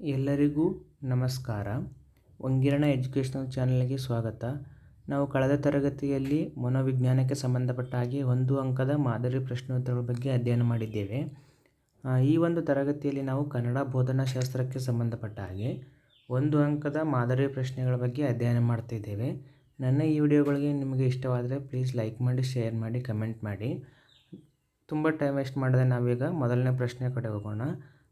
ಎಲ್ಲರಿಗೂ ನಮಸ್ಕಾರ. ಒಂಗಿರಣ ಎಜುಕೇಷ್ನಲ್ ಚಾನಲ್ಗೆ ಸ್ವಾಗತ. ನಾವು ಕಳೆದ ತರಗತಿಯಲ್ಲಿ ಮನೋವಿಜ್ಞಾನಕ್ಕೆ ಸಂಬಂಧಪಟ್ಟ ಹಾಗೆ ಒಂದು ಅಂಕದ ಮಾದರಿ ಪ್ರಶ್ನೋತ್ತರಗಳ ಬಗ್ಗೆ ಅಧ್ಯಯನ ಮಾಡಿದ್ದೇವೆ. ಈ ಒಂದು ತರಗತಿಯಲ್ಲಿ ನಾವು ಕನ್ನಡ ಬೋಧನಾಶಾಸ್ತ್ರಕ್ಕೆ ಸಂಬಂಧಪಟ್ಟ ಹಾಗೆ ಒಂದು ಅಂಕದ ಮಾದರಿ ಪ್ರಶ್ನೆಗಳ ಬಗ್ಗೆ ಅಧ್ಯಯನ ಮಾಡ್ತಿದ್ದೇವೆ ನನ್ನ ಈ ವಿಡಿಯೋಗಳಿಗೆ ನಿಮಗೆ ಇಷ್ಟವಾದರೆ ಪ್ಲೀಸ್ ಲೈಕ್ ಮಾಡಿ, ಶೇರ್ ಮಾಡಿ, ಕಮೆಂಟ್ ಮಾಡಿ. ತುಂಬ ಟೈಮ್ ವೇಸ್ಟ್ ಮಾಡದೆ ನಾವೀಗ ಮೊದಲನೇ ಪ್ರಶ್ನೆ ಕಡೆ ಹೋಗೋಣ.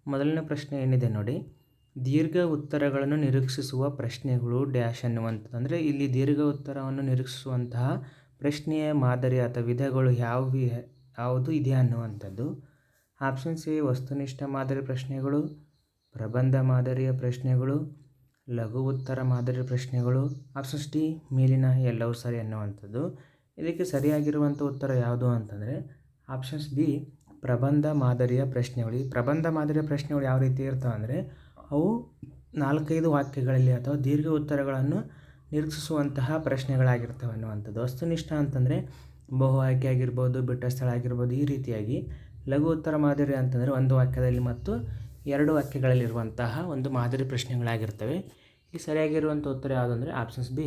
ಮೊದಲನೇ ಪ್ರಶ್ನೆ ಏನಿದೆ ನೋಡಿ. ದೀರ್ಘ ಉತ್ತರಗಳನ್ನು ನಿರೀಕ್ಷಿಸುವ ಪ್ರಶ್ನೆಗಳು ಡ್ಯಾಶ್ ಅನ್ನುವಂಥದ್ದು. ಅಂದರೆ ಇಲ್ಲಿ ದೀರ್ಘ ಉತ್ತರವನ್ನು ನಿರೀಕ್ಷಿಸುವಂತಹ ಪ್ರಶ್ನೆಯ ಮಾದರಿ ಅಥವಾ ವಿಧಗಳು ಯಾವುವು, ಯಾವುದು ಇದೆ ಅನ್ನುವಂಥದ್ದು. ಆಪ್ಷನ್ ಸಿ, ವಸ್ತುನಿಷ್ಠ ಮಾದರಿ ಪ್ರಶ್ನೆಗಳು, ಪ್ರಬಂಧ ಮಾದರಿಯ ಪ್ರಶ್ನೆಗಳು, ಲಘು ಉತ್ತರ ಮಾದರಿ ಪ್ರಶ್ನೆಗಳು. ಆಪ್ಷನ್ಸ್ ಡಿ, ಮೇಲಿನ ಎಲ್ಲವೂ ಸರಿ ಅನ್ನುವಂಥದ್ದು. ಇದಕ್ಕೆ ಸರಿಯಾಗಿರುವಂಥ ಉತ್ತರ ಯಾವುದು ಅಂತಂದರೆ ಆಪ್ಷನ್ಸ್ ಬಿ, ಪ್ರಬಂಧ ಮಾದರಿಯ ಪ್ರಶ್ನೆಗಳು. ಈ ಪ್ರಬಂಧ ಮಾದರಿಯ ಪ್ರಶ್ನೆಗಳು ಯಾವ ರೀತಿ ಇರ್ತವೆ ಅಂದರೆ ಅವು ನಾಲ್ಕೈದು ವಾಕ್ಯಗಳಲ್ಲಿ ಅಥವಾ ದೀರ್ಘ ಉತ್ತರಗಳನ್ನು ನಿರೀಕ್ಷಿಸುವಂತಹ ಪ್ರಶ್ನೆಗಳಾಗಿರ್ತವೆ ಅನ್ನುವಂಥದ್ದು. ವಸ್ತುನಿಷ್ಠ ಅಂತಂದರೆ ಬಹು ಆಯ್ಕೆ ಆಗಿರ್ಬೋದು, ಬಿಟ್ಟ ಸ್ಥಳ ಆಗಿರ್ಬೋದು, ಈ ರೀತಿಯಾಗಿ ಲಘು ಉತ್ತರ ಮಾದರಿ ಅಂತಂದರೆ ಒಂದು ವಾಕ್ಯದಲ್ಲಿ ಮತ್ತು ಎರಡು ವಾಕ್ಯಗಳಲ್ಲಿರುವಂತಹ ಒಂದು ಮಾದರಿ ಪ್ರಶ್ನೆಗಳಾಗಿರ್ತವೆ. ಈ ಸರಿಯಾಗಿರುವಂಥ ಉತ್ತರ ಯಾವುದು ಅಂದರೆ ಆಪ್ಷನ್ಸ್ ಬಿ,